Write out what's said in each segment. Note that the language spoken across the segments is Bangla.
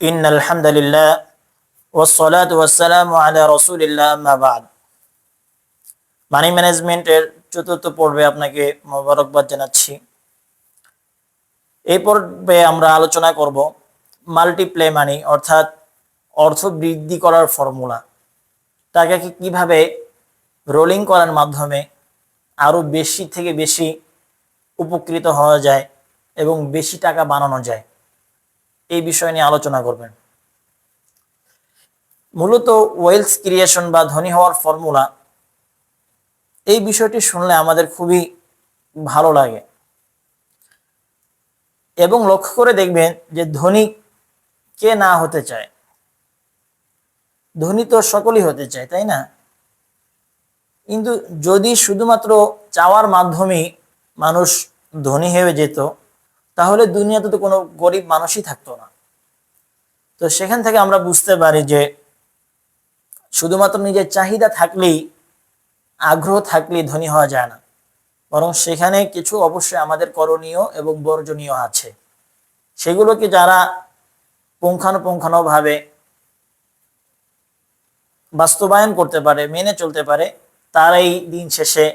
إن الحمد لله والصلاة والسلام على رسول الله أما بعد মানি ম্যানেজমেন্টের চতুর্থ পর্বে আপনাকে মোবারকবাদ জানাচ্ছি এই পর্বে আমরা আলোচনা করব মাল্টিপ্লে মানি অর্থাৎ অর্থ বৃদ্ধি করার ফর্মুলা টাকাকে কিভাবে রোলিং করার মাধ্যমে আরো বেশি থেকে বেশি উপকৃত হওয়া যায় এবং বেশি টাকা বানানো যায় এই বিষয় নিয়ে আলোচনা করবেন। মূলত ওয়েলস ক্রিয়েশন বা ধনী হওয়ার ফর্মুলা, এই বিষয়টি শুনলে আমাদের খুবই ভালো লাগে। এবং লক্ষ্য করে দেখবেন যে ধনী কে না হতে চায়। ধনী তো সকলেই হতে চায়, তাই না? কিন্তু যদি শুধুমাত্র চাওয়ার মাধ্যমেই মানুষ ধনী হয়ে যেত তাহলে দুনিয়াতে তো কোনো গরিব মানুষই থাকতো না। তো সেখান থেকে আমরা বুঝতে পারি যে শুধুমাত্র নিজের চাহিদা থাকলেই, আগ্রহ থাকলেই ধনী হওয়া যায় না। বরং সেখানে কিছু অবশ্যই আমাদের করণীয় এবং বর্জনীয় আছে। সেগুলোকে যারা পুঙ্খানুপুঙ্খানুভাবে বাস্তবায়ন করতে পারে, মেনে চলতে পারে, তারাই দিন শেষে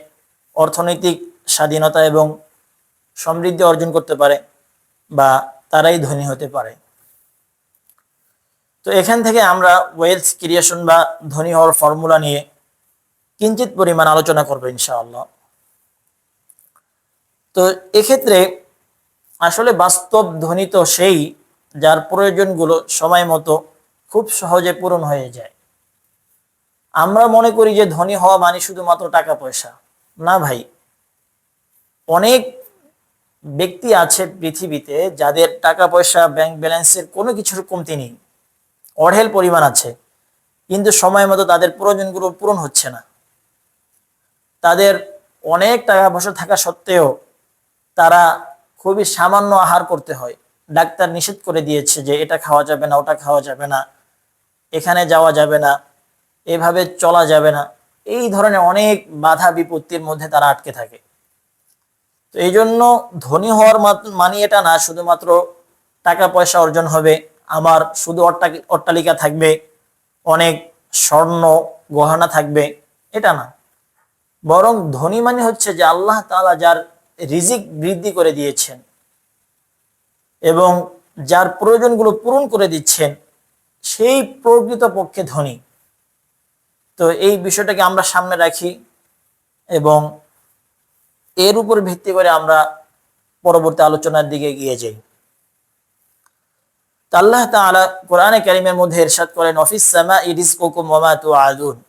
অর্থনৈতিক স্বাধীনতা এবং সমৃদ্ধি অর্জন করতে পারে। বা তারাই ধনী হতে পারে। তো এখান থেকে আমরা ওয়েলথ ক্রিয়েশন বা ধনী হওয়ার ফর্মুলা নিয়ে কিঞ্চিত পরিমাণ আলোচনা করব ইনশাআল্লাহ। তো এক্ষেত্রে আসলে বাস্তব ধনী তো সেই যার প্রয়োজনগুলো সময় মতো খুব সহজে পূরণ হয়ে যায়। আমরা মনে করি যে ধনী হওয়া মানে শুধুমাত্র টাকা পয়সা। না ভাই, অনেক ব্যক্তি আছে পৃথিবীতে যাদের টাকা পয়সা ব্যাংক ব্যালেন্সের কোনো কিছুর কমতি নেই। অঢেল পরিমাণ আছে। কিন্তু সময় মতো তাদের প্রয়োজনগুলো পূরণ হচ্ছে না। তাদের অনেক টাকা পয়সা থাকা সত্ত্বেও তারা খুবই সামান্য আহার করতে হয়। ডাক্তার নিষেধ করে দিয়েছে যে এটা খাওয়া যাবে না, ওটা খাওয়া যাবে না, এখানে যাওয়া যাবে না, এভাবে চলা যাবে না। এই ধরনের অনেক বাধা বিপত্তির মধ্যে তারা আটকে থাকে। তো এই জন্য ধনী হওয়ার মানে এটা না, শুধুমাত্র টাকা পয়সা অর্জন হবে। আমার শুধু অট্টালিকা থাকবে, অনেক স্বর্ণ গহনা থাকবে, এটা না। বরং ধনী মানে হচ্ছে যে আল্লাহ তালা যার রিজিক বৃদ্ধি করে দিয়েছেন এবং যার প্রয়োজনগুলো পূরণ করে দিচ্ছেন, সেই প্রকৃত পক্ষে ধনী। তো এই বিষয়টাকে আমরা সামনে রাখি এবং এর উপর ভিত্তি করে আমরা পরবর্তী আলোচনার দিকে গিয়ে যাই। আল্লাহ তাআলা কোরআনে কারিমের মধ্যে এরশাদ করেন, অফিস সামা ইরিজকুকুম ওয়া মা তুআদুন।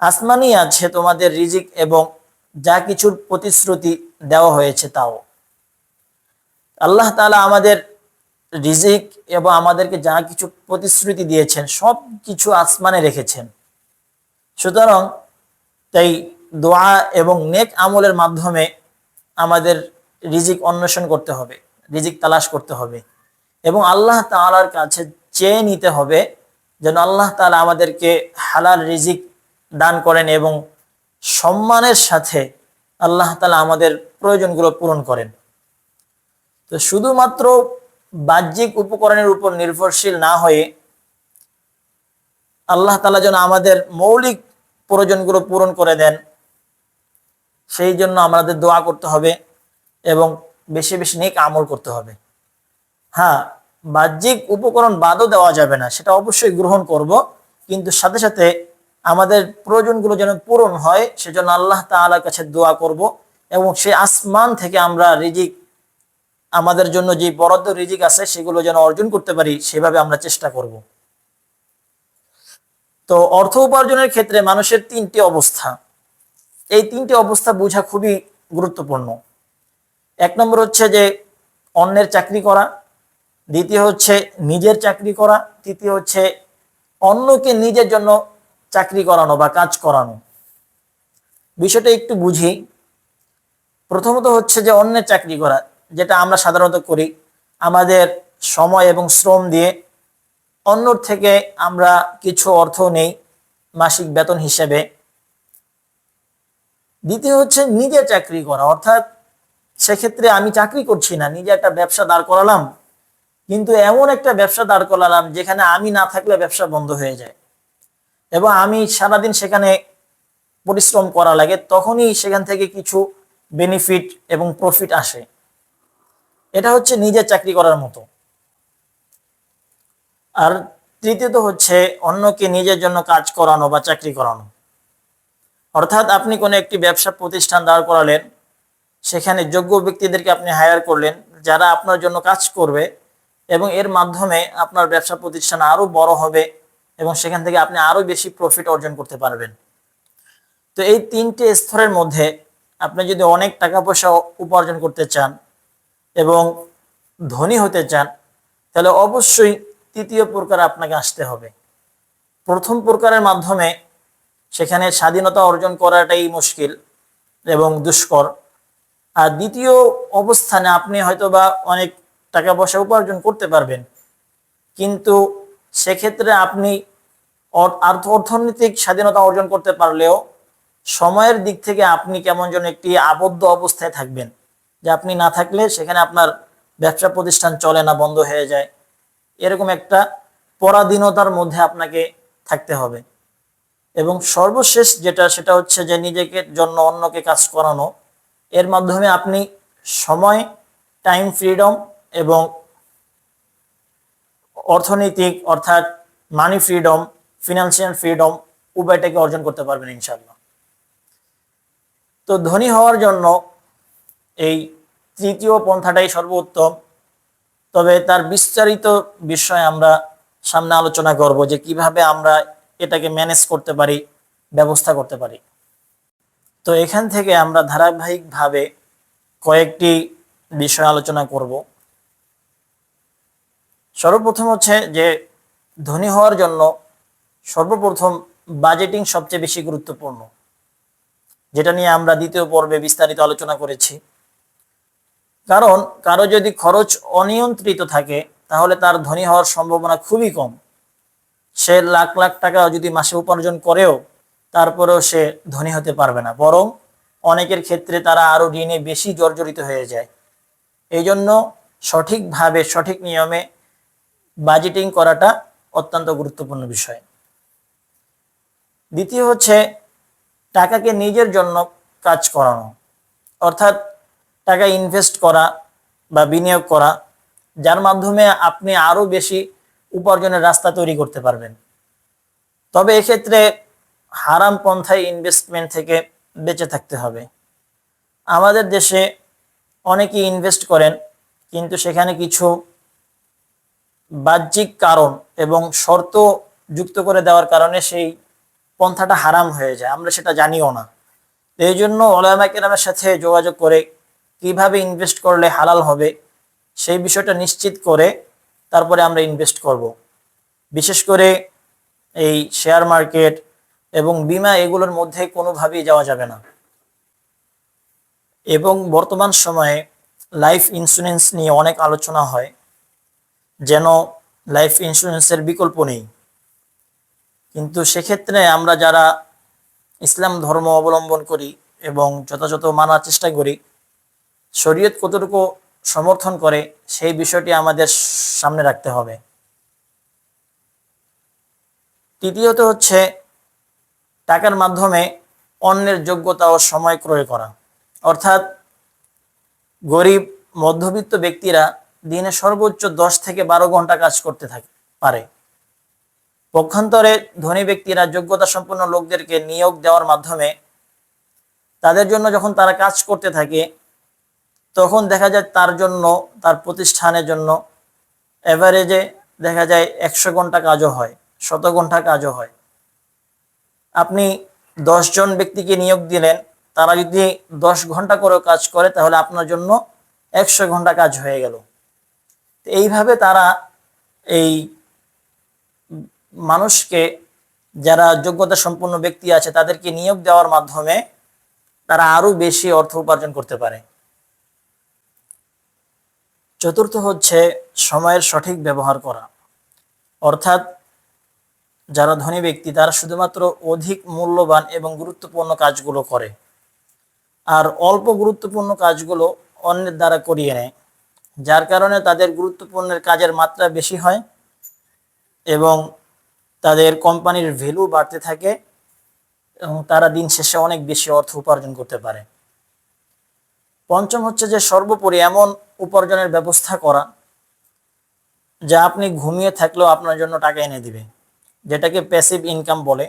আসমানি আছে তোমাদের রিজিক এবং যা কিছুর প্রতিশ্রুতি দেওয়া হয়েছে তাও। আল্লাহ তাআলা আমাদের রিজিক এবং আমাদেরকে যা কিছু প্রতিশ্রুতি দিয়েছেন সব কিছু আসমানে রেখেছেন। সুতরাং তাই দোয়া এবং নেক আমলের মাধ্যমে আমাদের রিজিক অন্বেষণ করতে হবে, রিজিক তালাশ করতে হবে এবং আল্লাহ তালার কাছে চেয়ে নিতে হবে যেন আল্লাহ তালা আমাদেরকে হালাল রিজিক দান করেন এবং সম্মানের সাথে আল্লাহ তালা আমাদের প্রয়োজনগুলো পূরণ করেন। তো শুধুমাত্র বাহ্যিক উপকরণের উপর নির্ভরশীল না হয়ে আল্লাহ তালা যেন আমাদের মৌলিক প্রয়োজনগুলো পূরণ করে দেন সেই জন্য আমাদের দোয়া করতে হবে এবং বেশি বেশি নেক আমল করতে হবে। হ্যাঁ বাহ্যিক উপকরণ বাদও দেওয়া যাবে না, সেটা অবশ্যই গ্রহণ করব। কিন্তু সাথে সাথে আমাদের প্রয়োজনগুলো যেন পূরণ হয়, সেজন্য আল্লাহ তাআলার কাছে দোয়া করব এবং সে আসমান থেকে আমরা রিজিক, আমাদের জন্য যে বরাদ্দ রিজিক আছে, সেগুলো যেন অর্জন করতে পারি, সেভাবে আমরা চেষ্টা করব। তো অর্থ উপার্জনের ক্ষেত্রে মানুষের তিনটি অবস্থা। এই তিনটি অবস্থা বোঝা খুবই গুরুত্বপূর্ণ। এক নম্বর হচ্ছে যে অন্যের চাকরি করা, দ্বিতীয় হচ্ছে নিজের চাকরি করা, তৃতীয় হচ্ছে অন্যকে নিজের জন্য চাকরি করানো বা কাজ করানো। বিষয়টা একটু বুঝি। প্রথমত হচ্ছে যে অন্যের চাকরি করা, যেটা আমরা সাধারণত করি আমাদের সময় এবং শ্রম দিয়ে। অন্যর থেকে আমরা কিছু অর্থ নেই মাসিক বেতন হিসেবে। দ্বিতীয় হচ্ছে নিজে চাকরি করা। অর্থাৎ সেক্ষেত্রে আমি চাকরি করছি না, নিজে একটা ব্যবসা দাঁড় করালাম, কিন্তু এমন একটা ব্যবসা দাঁড় করালাম যেখানে আমি না থাকলে ব্যবসা বন্ধ হয়ে যায়। এবং আমি সারাদিন সেখানে পরিশ্রম করা লাগে, তখনই সেখান থেকে কিছু বেনিফিট এবং প্রফিট আসে। এটা হচ্ছে নিজের চাকরি করার মতো। আর তৃতীয়ত হচ্ছে অন্যকে নিজের জন্য কাজ করানো বা চাকরি করানো। অর্থাৎ আপনি কোনো একটি ব্যবসা প্রতিষ্ঠান দাঁড় করালেন, সেখানে যোগ্য ব্যক্তিদেরকে আপনি হায়ার করলেন, যারা আপনার জন্য কাজ করবে, এবং এর মাধ্যমে আপনার ব্যবসা প্রতিষ্ঠান আরও বড় হবে এবং সেখান থেকে আপনি আরও বেশি প্রফিট অর্জন করতে পারবেন। তো এই তিনটে স্তরের মধ্যে আপনি যদি অনেক টাকা পয়সা উপার্জন করতে চান এবং ধনী হতে চান, তাহলে অবশ্যই তৃতীয় প্রকার আপনাকে আসতে হবে। প্রথম প্রকারের মাধ্যমে সেখানে স্বাধীনতা অর্জন করাটাই মুশকিল এবং দুষ্কর। আর দ্বিতীয় অবস্থানে আপনি হয়তো বা অনেক টাকা পয়সা উপার্জন করতে পারবেন। কিন্তু সেক্ষেত্রে আপনি অর্থনৈতিক স্বাধীনতা অর্জন করতে পারলেও সময়ের দিক থেকে আপনি কেমন যেন একটি আবদ্ধ অবস্থায় থাকবেন। যে আপনি না থাকলে সেখানে আপনার ব্যবসা প্রতিষ্ঠান চলে না, বন্ধ হয়ে যায়। এরকম একটা পরাধীনতার মধ্যে আপনাকে থাকতে হবে। এবং সর্বশেষ যেটা, সেটা হচ্ছে যে নিজেকে জন্য অন্যকে কাজ করানো। এর মাধ্যমে আপনি সময় টাইম ফ্রিডম এবং অর্থনৈতিক অর্থাৎ মানি ফ্রিডম ফিনান্সিয়াল ফ্রিডম উভয়টাকে অর্জন করতে পারবেন ইনশাল্লাহ তো ধনী হওয়ার জন্য এই তৃতীয় পন্থাটাই সর্বোত্তম। তবে তার বিস্তারিত বিষয় আমরা সামনে আলোচনা করব যে কীভাবে আমরা এটাকে ম্যানেজ করতে পারি, ব্যবস্থা করতে পারি। তো এখান থেকে আমরা ধারাবাহিকভাবে কয়েকটি বিষয় আলোচনা করব। সর্বপ্রথম হচ্ছে যে, ধনী হওয়ার জন্য সর্বপ্রথম বাজেটিং সবচেয়ে বেশি গুরুত্বপূর্ণ, যেটা নিয়ে আমরা দ্বিতীয় পর্বে বিস্তারিত আলোচনা করেছি। কারণ কারও যদি খরচ অনিয়ন্ত্রিত থাকে, তাহলে তার ধনী হওয়ার সম্ভাবনা খুবই কম। সে লাখ লাখ টাকা যদি মাসে উপার্জন করেও তারপরেও সে ধনী হতে পারবে না। বরং অনেকের ক্ষেত্রে তারা আরও ঋণে বেশি জর্জরিত হয়ে যায়। এই জন্য সঠিকভাবে, সঠিক নিয়মে বাজেটিং করাটা অত্যন্ত গুরুত্বপূর্ণ বিষয়। দ্বিতীয় হচ্ছে টাকাকে নিজের জন্য কাজ করানো। অর্থাৎ টাকা ইনভেস্ট করা বা বিনিয়োগ করা, যার মাধ্যমে আপনি আরও বেশি উপার্জনের রাস্তা তৈরি করতে পারবেন। তবে এক্ষেত্রে হারাম পন্থায় ইনভেস্টমেন্ট থেকে বেঁচে থাকতে হবে। আমাদের দেশে অনেকেই ইনভেস্ট করেন, কিন্তু সেখানে কিছু বাহ্যিক কারণ এবং শর্ত যুক্ত করে দেওয়ার কারণে সেই পন্থাটা হারাম হয়ে যায়। আমরা সেটা জানিও না। এই জন্য ওলামা কেরামের সাথে যোগাযোগ করে কীভাবে ইনভেস্ট করলে হালাল হবে, সেই বিষয়টা নিশ্চিত করে তারপরে আমরা ইনভেস্ট করব। বিশেষ করে এই শেয়ার মার্কেট এবং বিমা এগুলোর মধ্যে কোনোভাবেই যাওয়া যাবে না। এবং বর্তমান সময়ে লাইফ ইন্স্যুরেন্স নিয়ে অনেক আলোচনা হয়, যেন লাইফ ইন্স্যুরেন্সের বিকল্প নেই। কিন্তু সেক্ষেত্রে আমরা যারা ইসলাম ধর্ম অবলম্বন করি এবং যথাযথ মানার চেষ্টা করি, শরীয়ত কতটুকু সমর্থন করে, সেই বিষয়টি আমাদের সামনে রাখতে হবে। তৃতীয়ত হচ্ছে টাকার মাধ্যমে অন্যের যোগ্যতা ও সময় ক্রয় করা। অর্থাৎ গরিব, মধ্যবিত্ত ব্যক্তিরা দিনে সর্বোচ্চ দশ থেকে বারো ঘণ্টা কাজ করতে থাকে, পারে। পক্ষান্তরে ধনী ব্যক্তিরা যোগ্যতা সম্পন্ন লোকদেরকে নিয়োগ দেওয়ার মাধ্যমে তাদের জন্য যখন তারা কাজ করতে থাকে তখন দেখা যায় তার জন্য, তার প্রতিষ্ঠানের জন্য এভারেজে দেখা যায় একশো ঘণ্টা কাজও হয়, শত ঘণ্টা কাজও হয়। আপনি জন ব্যক্তিকে নিয়োগ দিলেন, তারা যদি দশ ঘণ্টা করে কাজ করে, তাহলে আপনার জন্য একশো ঘণ্টা কাজ হয়ে গেল। এইভাবে তারা এই মানুষকে, যারা যোগ্যতা সম্পন্ন ব্যক্তি আছে, তাদেরকে নিয়োগ দেওয়ার মাধ্যমে তারা আরও বেশি অর্থ উপার্জন করতে পারে। চতুর্থ হচ্ছে সময়ের সঠিক ব্যবহার করা। অর্থাৎ যারা ধনী ব্যক্তি, তারা শুধুমাত্র অধিক মূল্যবান এবং গুরুত্বপূর্ণ কাজগুলো করে আর অল্প গুরুত্বপূর্ণ কাজগুলো অন্যের দ্বারা করিয়ে নেয়, যার কারণে তাদের গুরুত্বপূর্ণের কাজের মাত্রা বেশি হয় এবং তাদের কোম্পানির ভ্যালু বাড়তে থাকে এবং তারা দিন শেষে অনেক বেশি অর্থ উপার্জন করতে পারে। পঞ্চম হচ্ছে যে সর্বোপরি এমন উপার্জনের ব্যবস্থা করা যা আপনি ঘুমিয়ে থাকলেও আপনার জন্য টাকা এনে দিবে, যেটাকে প্যাসিভ ইনকাম বলে।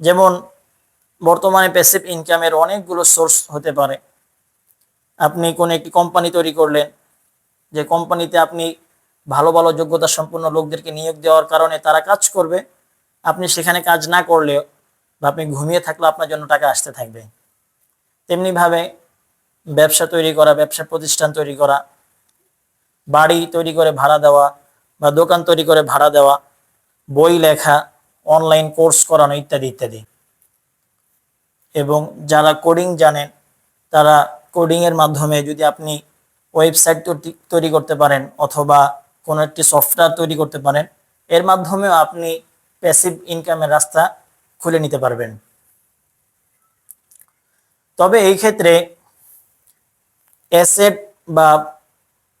যেমন বর্তমানে প্যাসিভ ইনকামের অনেকগুলো সোর্স হতে পারে। আপনি কোনো একটি কোম্পানি তৈরি করলেন, যে কোম্পানিতে আপনি ভালো ভালো যোগ্যতা সম্পন্ন লোকদেরকে নিয়োগ দেওয়ার কারণে তারা কাজ করবে। আপনি সেখানে কাজ না করলেও বা আপনি ঘুমিয়ে থাকলেও আপনার জন্য টাকা আসতে থাকবে। তেমনিভাবে ব্যবসা তৈরি করা, ব্যবসা প্রতিষ্ঠান তৈরি করা, বাড়ি তৈরি করে ভাড়া দেওয়া বা দোকান তৈরি করে ভাড়া দেওয়া, বই লেখা অনলাইন কোর্স করানো ইত্যাদি ইত্যাদি। এবং যারা কোডিং জানেন, তারা কোডিংয়ের মাধ্যমে যদি আপনি ওয়েবসাইট তৈরি করতে পারেন অথবা কোনো একটি সফটওয়্যার তৈরি করতে পারেন, এর মাধ্যমেও আপনি প্যাসিভ ইনকামের রাস্তা খুলে নিতে পারবেন। তবে এই ক্ষেত্রে অ্যাসেট বা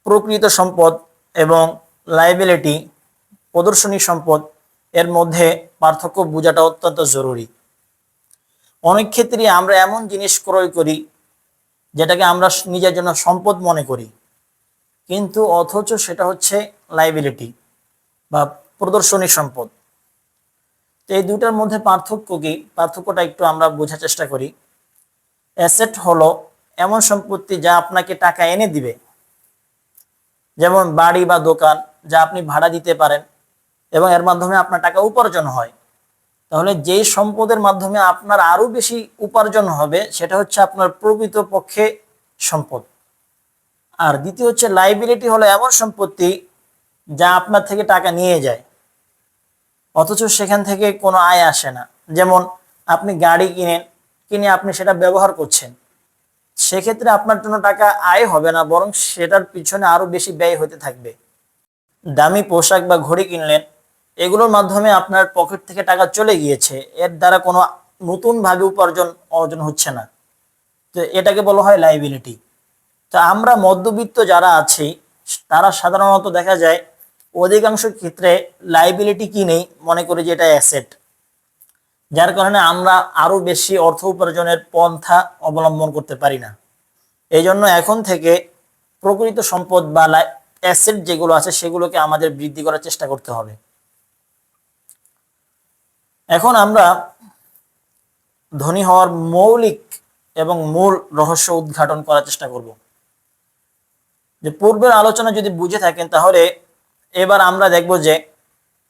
প্রকৃত সম্পদ এবং লাইবিলিটি প্রদর্শনী সম্পদ, এর মধ্যে পার্থক্য বোঝাটা অত্যন্ত জরুরি। অনেক ক্ষেত্রে আমরা এমন জিনিস ক্রয় করি, যেটাকে আমরা নিজের জন্য সম্পদ মনে করি। কিন্তু অথচ সেটা হচ্ছে লাইবিলিটি বা প্রদর্শনী সম্পদ। তো এই দুটার মধ্যে পার্থক্য কি? পার্থক্যটা একটু আমরা বোঝার চেষ্টা করি। অ্যাসেট হলো এমন সম্পত্তি যা আপনাকে টাকা এনে দিবে। যেমন বাড়ি বা দোকান যা আপনি ভাড়া দিতে পারেন এবং এর মাধ্যমে আপনার টাকা উপার্জন হয়। তাহলে যেই সম্পদের মাধ্যমে আপনার আরও বেশি উপার্জন হবে, সেটা হচ্ছে আপনার প্রকৃত পক্ষে সম্পদ। আর দ্বিতীয় হচ্ছে লাইবিলিটি হলো এমন সম্পত্তি যা আপনার থেকে টাকা নিয়ে যায়, অথচ সেখান থেকে কোনো আয় আসে না। যেমন আপনি গাড়ি কিনেন, কিনে আপনি সেটা ব্যবহার করছেন। সেক্ষেত্রে আপনার জন্য টাকা আয় হবে না, বরং সেটার পিছনে আরও বেশি ব্যয় হতে থাকবে। দামি পোশাক বা ঘড়ি কিনলেন, এগুলোর মাধ্যমে আপনার পকেট থেকে টাকা চলে গিয়েছে। এর দ্বারা কোনো নতুন ভাবে উপার্জন, অর্জন হচ্ছে না। তো এটাকে বলা হয় লাইবিলিটি তো আমরা মধ্যবিত্ত যারা আছি, তারা সাধারণত দেখা যায়, অধিকাংশ ক্ষেত্রে লাইবিলিটি কিনেই মনে করি যে এটা অ্যাসেট যার কারণে আমরা আরও বেশি অর্থ উপার্জনের পন্থা অবলম্বন করতে পারি না। এই জন্য এখন থেকে প্রকৃত সম্পদ বা অ্যাসেট যেগুলো আছে সেগুলোকে আমাদের বৃদ্ধি করার চেষ্টা করতে হবে। এখন আমরা ধনী হওয়ার মৌলিক এবং মূল রহস্য উদ্ঘাটন করার চেষ্টা করব। যে পূর্বের আলোচনা যদি বুঝে থাকেন তাহলে এবার আমরা দেখব যে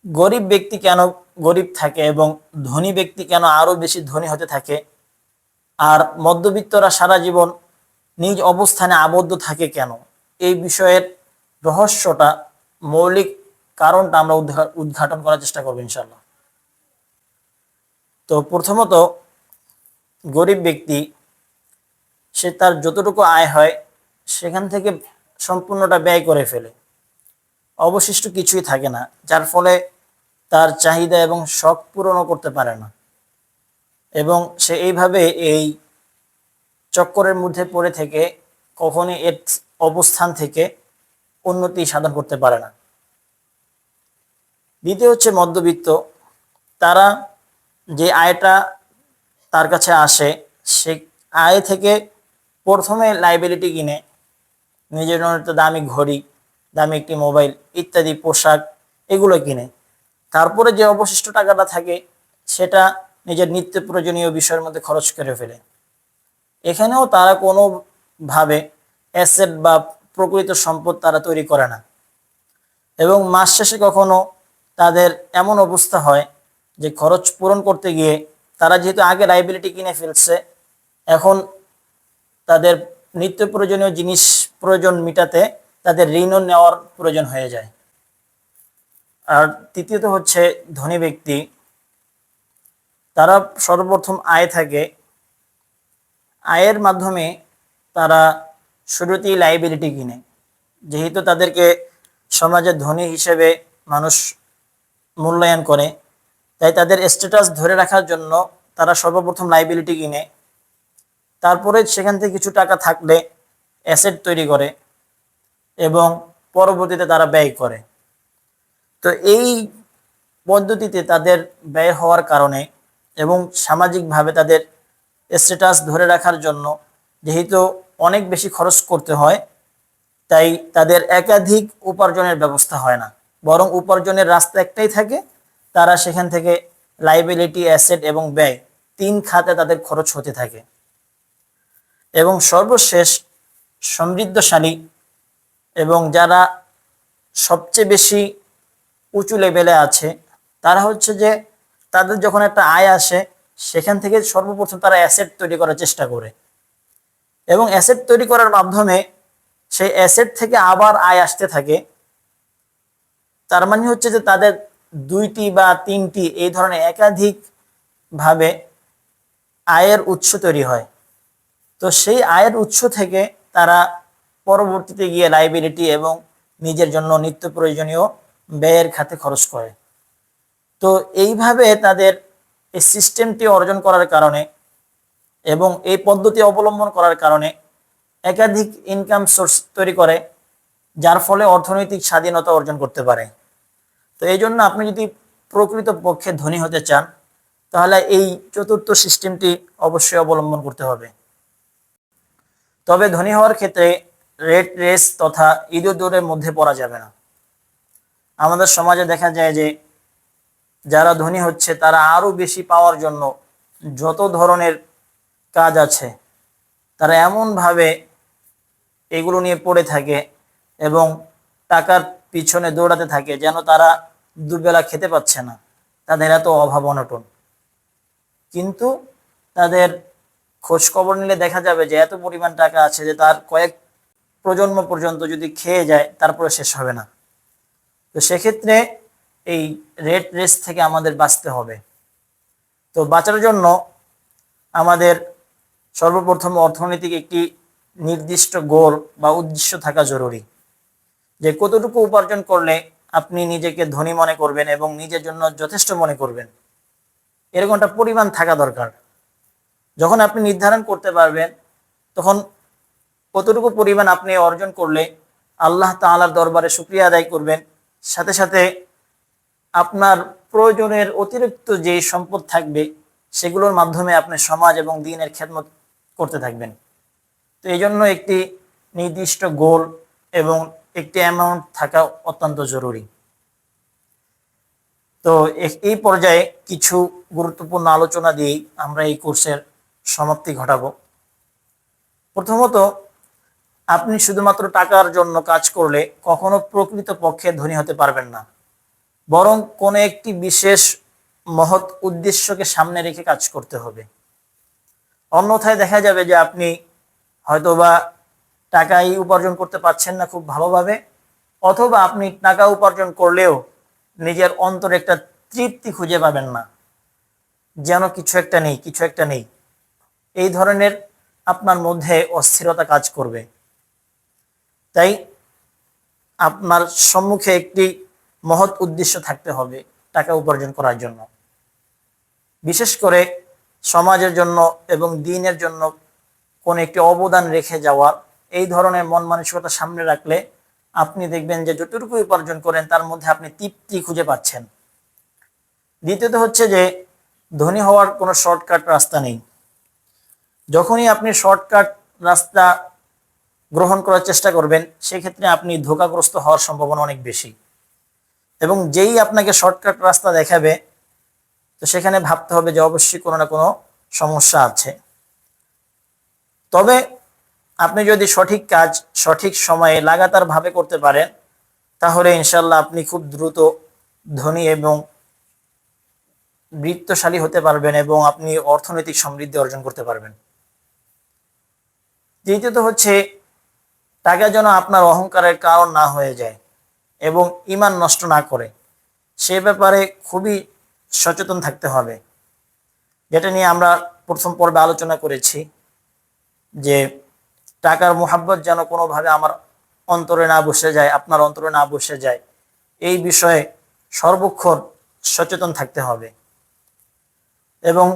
গরিব ব্যক্তি কেন গরিব থাকে এবং ধনী ব্যক্তি কেন আরও বেশি ধনী হতে থাকে? আর মধ্যবিত্তরা সারা জীবন নিজ অবস্থানে আবদ্ধ থাকে কেন? এই বিষয়ের রহস্যটা মৌলিক কারণটা আমরা উদ্ঘাটন করার চেষ্টা করব ইনশাল্লাহ তো প্রথমত, গরিব ব্যক্তি, সে তার যতটুকু আয় হয়, সেখান থেকে সম্পূর্ণটা ব্যয় করে ফেলে। অবশিষ্ট কিছুই থাকে না, যার ফলে তার চাহিদা এবং শখ পূরণও করতে পারে না। এবং সে এইভাবে এই চক্করের মধ্যে পড়ে থেকে কখনই এর অবস্থান থেকে উন্নতি সাধন করতে পারে না। দ্বিতীয় হচ্ছে মধ্যবিত্ত। তারা যে আয়টা তার কাছে আসে, সে আয় থেকে প্রথমে লাইবিলিটি কিনে, নিজের দামি ঘড়ি দামি একটি মোবাইল ইত্যাদি, পোশাক এগুলো কিনে। তারপরে যে অবশিষ্ট টাকাটা থাকে, সেটা নিজের নিত্য প্রয়োজনীয় বিষয়ের মধ্যে খরচ করে ফেলে। এখানেও তারা কোনোভাবে অ্যাসেট বা প্রকৃত সম্পদ তারা তৈরি করে না। এবং মাস শেষে কখনো তাদের এমন অবস্থা হয় যে খরচ পূরণ করতে গিয়ে তারা যেহেতু আগে লাইবিলিটি কিনে ফেলছে, এখন তাদের নিত্য প্রয়োজনীয় জিনিস প্রয়োজন মিটাতে তাদের ঋণও নেওয়ার প্রয়োজন হয়ে যায়। আর তৃতীয়ত হচ্ছে ধনী ব্যক্তি, তারা সর্বপ্রথম আয় থাকে। আয়ের মাধ্যমে তারা শুরুতেই লাইবিলিটি কিনে। যেহেতু তাদেরকে সমাজে ধনী হিসেবে মানুষ মূল্যায়ন করে, তাই তাদের স্ট্যাটাস ধরে রাখার জন্য তারা সর্বপ্রথম লাইবিলিটি কিনে। তারপরে সেখান থেকে কিছু টাকা থাকলে অ্যাসেট তৈরি করে। এবং পরবর্তীতে তারা ব্যয় করে। তো এই পদ্ধতিতে তাদের ব্যয় হওয়ার কারণে এবং সামাজিকভাবে তাদের স্ট্যাটাস ধরে রাখার জন্য যেহেতু অনেক বেশি খরচ করতে হয়, তাই তাদের একাধিক উপার্জনের ব্যবস্থা হয় না। বরং উপার্জনের রাস্তা একটাই থাকে, তারা সেখান থেকে লাইবিলিটি অ্যাসেট এবং ব্যয় তিন খাতে তাদের খরচ হতে থাকে। এবং সর্বশেষ সমৃদ্ধশালী এবং যারা সবচেয়ে বেশি উঁচু লেভেলে আছে, তারা হচ্ছে যে তাদের যখন একটা আয় আসে, সেখান থেকে সর্বপ্রথম তারা অ্যাসেট তৈরি করার চেষ্টা করে। এবং অ্যাসেট তৈরি করার মাধ্যমে সেই অ্যাসেট থেকে আবার আয় আসতে থাকে। তার মানে হচ্ছে যে তাদের দুইটি বা তিনটি এই ধরনের একাধিক ভাবে আয়ের উৎস তৈরি হয়। তো সেই আয়ের উৎস থেকে তারা পরবর্তীতে গিয়ে লাইবিলিটি এবং নিজের জন্য নিত্য প্রয়োজনীয় ব্যয়ের খাতে খরচ করে। তো এইভাবে তাদের এই সিস্টেমটি অর্জন করার কারণে এবং এই পদ্ধতি অবলম্বন করার কারণে একাধিক ইনকাম সোর্স তৈরি করে, যার ফলে অর্থনৈতিক স্বাধীনতা অর্জন করতে পারে। তো এই জন্য আপনি যদি প্রকৃত পক্ষে ধনী হতে চান, তাহলে এই চতুর্থ সিস্টেমটি অবশ্যই অবলম্বন করতে হবে। তবে ধনী হওয়ার ক্ষেত্রে রেট রেস তথা ইঁদুর মধ্যে পড়া যাবে না। আমাদের সমাজে দেখা যায় যে, যারা ধনী হচ্ছে, তারা আরও বেশি পাওয়ার জন্য যত ধরনের কাজ আছে, তারা এমনভাবে এগুলো নিয়ে পড়ে থাকে এবং টাকার পিছনে দৌড়াতে থাকে যেন তারা দুবেলা খেতে পাচ্ছে না। তাদের এত অভাব অনটন। কিন্তু তাদের খোঁজ খবর নিলে দেখা যাবে যে, এত পরিমাণ টাকা আছে যে, তার কয়েক প্রজন্ম পর্যন্ত যদি খেয়ে যায়, তারপরে শেষ হবে না। তো সেক্ষেত্রে এই রেড রেস থেকে আমাদের বাঁচতে হবে। তো বাঁচার জন্য আমাদের সর্বপ্রথম অর্থনৈতিক একটি নির্দিষ্ট গোল বা উদ্দেশ্য থাকা জরুরি। যে কতটুকু উপার্জন করলে আপনি নিজেকে ধনী মনে করবেন এবং নিজের জন্য যথেষ্ট মনে করবেন, এরকম একটা পরিমাণ থাকা দরকার। যখন আপনি নির্ধারণ করতে পারবেন, তখন কতটুকু পরিমাণ আপনি অর্জন করলে আল্লাহ তাআলার দরবারে শুক্রিয়া আদায় করবেন, সাথে সাথে আপনার প্রয়োজনের অতিরিক্ত যে সম্পদ থাকবে, সেগুলোর মাধ্যমে আপনি সমাজ এবং দিনের খেদমত করতে থাকবেন। তো এই জন্য একটি নির্দিষ্ট গোল এবং একটি অ্যামাউন্ট থাকা অত্যন্ত জরুরি। তো এই পর্যায়ে কিছু গুরুত্বপূর্ণ আলোচনা দিয়েই আমরা এই কোর্সের সমাপ্তি ঘটাবো। প্রথমত আপনি শুধুমাত্র টাকার জন্য কাজ করলে কখনো প্রকৃত পক্ষে ধনী হতে পারবেন না। বরং কোনো একটি বিশেষ মহৎ উদ্দেশ্যকে সামনে রেখে কাজ করতে হবে। অন্যথায় দেখা যাবে যে আপনি হয়তোবা টাকাই উপার্জন করতে পারছেন না খুব ভালোভাবে, অথবা আপনি টাকা উপার্জন করলেও নিজের অন্তরে একটা তৃপ্তি খুঁজে পাবেন না। যেন কিছু একটা নেই, কিছু একটা নেই। এই ধরনের আপনার মধ্যে অস্থিরতা কাজ করবে। তাই আপনার সম্মুখে একটি মহৎ উদ্দেশ্য থাকতে হবে টাকা উপার্জন করার জন্য। বিশেষ করে সমাজের জন্য এবং দিনের জন্য কোন একটি অবদান রেখে যাওয়ার এই ধরনের মন মানসিকতা সামনে রাখলে আপনি দেখবেন যে যতটুকু উপার্জন করেন তার মধ্যে আপনি তৃপ্তি খুঁজে পাচ্ছেন। দ্বিতীয়ত হচ্ছে যে ধনী হওয়ার কোনো শর্টকাট রাস্তা নেই। যখনই আপনি শর্টকাট রাস্তা গ্রহণ করার চেষ্টা করবেন, সেক্ষেত্রে আপনি ধোকাগ্রস্ত হওয়ার সম্ভাবনা অনেক বেশি। এবং যেই আপনাকে শর্টকাট রাস্তা দেখাবে, তো সেখানে ভাবতে হবে যে অবশ্যই কোনো না কোনো সমস্যা আছে। তবে আপনি যদি সঠিক কাজ সঠিক সময়ে লাগাতার ভাবে করতে পারেন, তাহলে ইনশাল্লাহ আপনি খুব দ্রুত ধনী এবং বৃত্তশালী হতে পারবেন এবং আপনি অর্থনৈতিক সমৃদ্ধি অর্জন করতে পারবেন। দ্বিতীয়ত হচ্ছে টাকা যেন আপনার অহংকারের কারণ না হয়ে যায় এবং ইমান নষ্ট না করে। সে ব্যাপারে খুবই সচেতন থাকতে হবে। যেটা নিয়ে আমরা প্রথম পর্বে আলোচনা করেছি যে, টাকার মোহাব্বত যেন কোনোভাবে আমার অন্তরে না বসে যায়, আপনার অন্তরে না বসে যায়, এই বিষয়ে সর্বক্ষণ সচেতন থাকতে হবে। এবং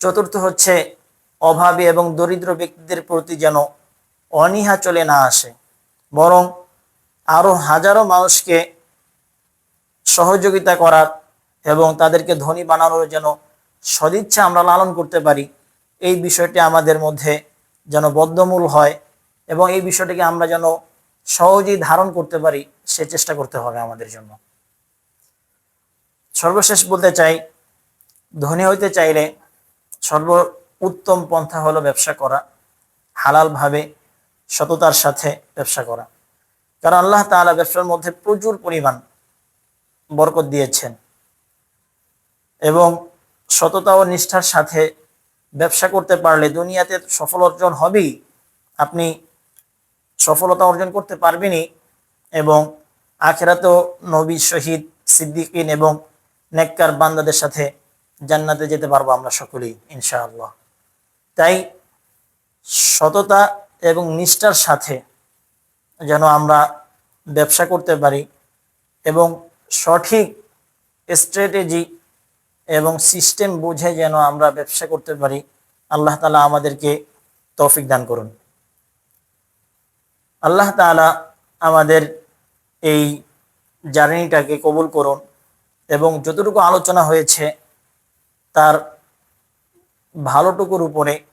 চতুর্থ হচ্ছে, অভাবী এবং দরিদ্র ব্যক্তিদের প্রতি যেন অনীহা চলে না আসে। বরং আরও হাজারো মানুষকে সহযোগিতা করার এবং তাদেরকে ধনী বানানোর যেন সদিচ্ছা আমরা লালন করতে পারি, এই বিষয়টি আমাদের মধ্যে যেন বদ্ধমূল হয় এবং এই বিষয়টিকে আমরা যেন সহজেই ধারণ করতে পারি, সে চেষ্টা করতে হবে আমাদের জন্য। সর্বশেষ বলতে চাই, ধনী হইতে চাইলে সর্ব উত্তম পন্থা হলো ব্যবসা করা হালালভাবে সততার সাথে ব্যবসা করা। কারণ আল্লাহ তাআলা ব্যবসার মধ্যে প্রচুর পরিমাণ বরকত দিয়েছেন। এবং সততা ও নিষ্ঠার সাথে ব্যবসা করতে পারলে দুনিয়াতে সফল অর্জন হবেই। আপনি সফলতা অর্জন করতে পারবেনই এবং আখেরাতেও নবী শহীদ, সিদ্দিকিন এবং নেককার বান্দাদের সাথে জান্নাতে যেতে পারব আমরা সকলেই, ইনশাআল্লাহ। তাই সততা এবং নিষ্ঠার সাথে যেন আমরা ব্যবসা করতে পারি এবং সঠিক স্ট্র্যাটেজি এবং সিস্টেম বুঝে যেন আমরা ব্যবসা করতে পারি, আল্লাহ তালা আমাদেরকে তৌফিক দান করুন। আল্লাহ তাআলা আমাদের এই জার্নিটাকে কবুল করুন এবং যতটুকু আলোচনা হয়েছে তার ভালোটুকুর উপরে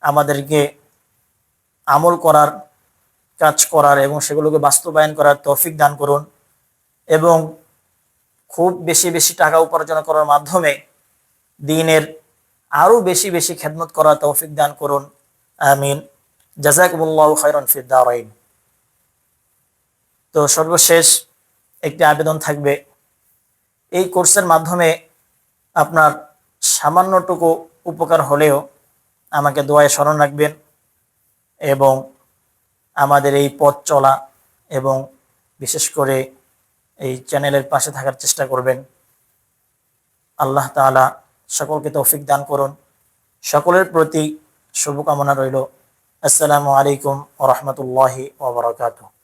আমাদেরকে আমল করার কাজ করার এবং সেগুলোকে বাস্তবায়ন করার তৌফিক দান করুন এবং খুব বেশি বেশি টাকা উপার্জন করার মাধ্যমে দিনের আরও বেশি বেশি খেদমত করার তৌফিক দান করুন। আমিন। জাজাকুমুল্লাহ খায়রন ফিদ্দারাইন তো সর্বশেষ একটি আবেদন থাকবে। এই কোর্সের মাধ্যমে আপনার সামান্যটুকু উপকার হলেও আমাকে দোয়ায় স্মরণ রাখবেন। এবং আমাদের এই পথ চলা এবং বিশেষ করে এই চ্যানেলের পাশে থাকার চেষ্টা করবেন। আল্লাহ তালা সকলকে তৌফিক দান করুন। সকলের প্রতি শুভকামনা রইল। আসসালামু আলাইকুম ওরহমতুল্লাহি ওবরাকাতুহ